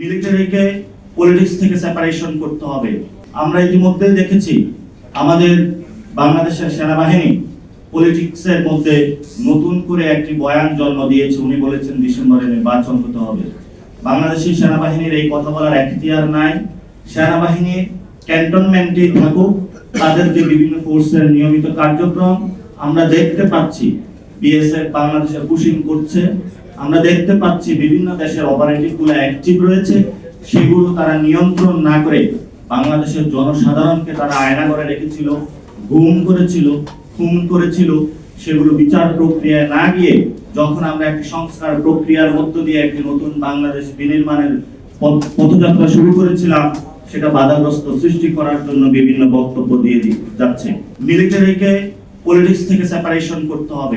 মিলিটারিকে politics থেকে separation করতে হবে। আমরা ইতিমধ্যে দেখেছি, আমাদের বাংলাদেশের সেনাবাহিনী পলিটিক্সের মধ্যে নতুন করে একটি বয়ান জন্ম দিয়েছে। উনি বলেছেন ডিসেম্বরে নির্বাচন হতে হবে। বাংলাদেশের সেনাবাহিনীর এই কথা বলার এখতিয়ার নাই। সেনাবাহিনী ক্যান্টনমেন্টে থাকুক, তাদের যে বিভিন্ন ফোর্সের নিয়মিত কার্যক্রম, আমরা দেখতে পাচ্ছি বিএসএফ বাংলাদেশে পুশিং করছে। আমরা দেখতে পাচ্ছি বিভিন্ন দেশের অপারেটিভগুলো অ্যাক্টিভ রয়েছে। সেগুলো তারা নিয়ন্ত্রণ না করে বাংলাদেশের জনসাধারণকে তারা আয়না করে রেখেছিল, গুম করেছিল, খুন করেছিল। সেগুলো বিচার প্রক্রিয়ায় না গিয়ে যখন আমরা একটি সংস্কার প্রক্রিয়ার মধ্য দিয়ে একটি নতুন বাংলাদেশ বিনির্মাণের পথ- পথযাত্রা শুরু করেছিলাম, সেটা বাধাগ্রস্ত সৃষ্টি করার জন্য বিভিন্ন বক্তব্য দিয়ে যাচ্ছে। মিলিটারিকে পলিটিক্স থেকে সেপারেশন করতে হবে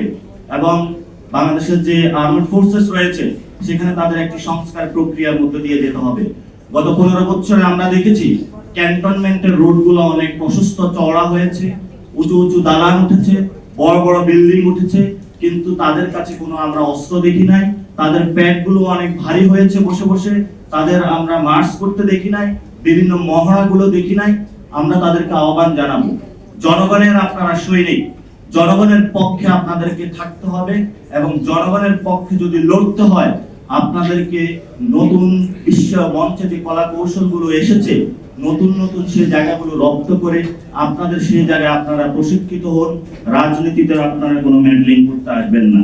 এবং বাংলাদেশের যে আর্মড ফোর্সেস রয়েছে, সেখানে তাদের একটি সংস্কার প্রক্রিয়ার মধ্যে দিয়ে যেতে হবে। গত পনেরো বছরে আমরা দেখেছি, ক্যান্টনমেন্টের রোডগুলো অনেক প্রশস্ত, চওড়া হয়েছে, উঁচু উঁচু দালান উঠেছে, বড় বড় বিল্ডিং উঠেছে, কিন্তু তাদের কাছে কোনো আমরা অস্ত্র দেখি নাই, তাদের প্যাডগুলো অনেক ভারী হয়েছে বসে বসে, তাদের আমরা মার্চ করতে দেখি নাই, বিভিন্ন মহড়াগুলো দেখি নাই, আমরা তাদেরকে আহ্বান জানাব। জনগণের আপনারা সৈনিক জনগণের পক্ষে আপনাদেরকে থাকতে হবে এবং জনগণের পক্ষে যদি লড়তে হয়, আপনাদেরকে নতুন বিশ্ব মঞ্চে যে কলা কৌশলগুলো এসেছে, নতুন নতুন সেই জায়গাগুলো রপ্ত করে আপনাদের সেই জায়গায় আপনারা প্রশিক্ষিত হন, রাজনীতিতে আপনারা কোনো মেডলিং করতে আসবেন না।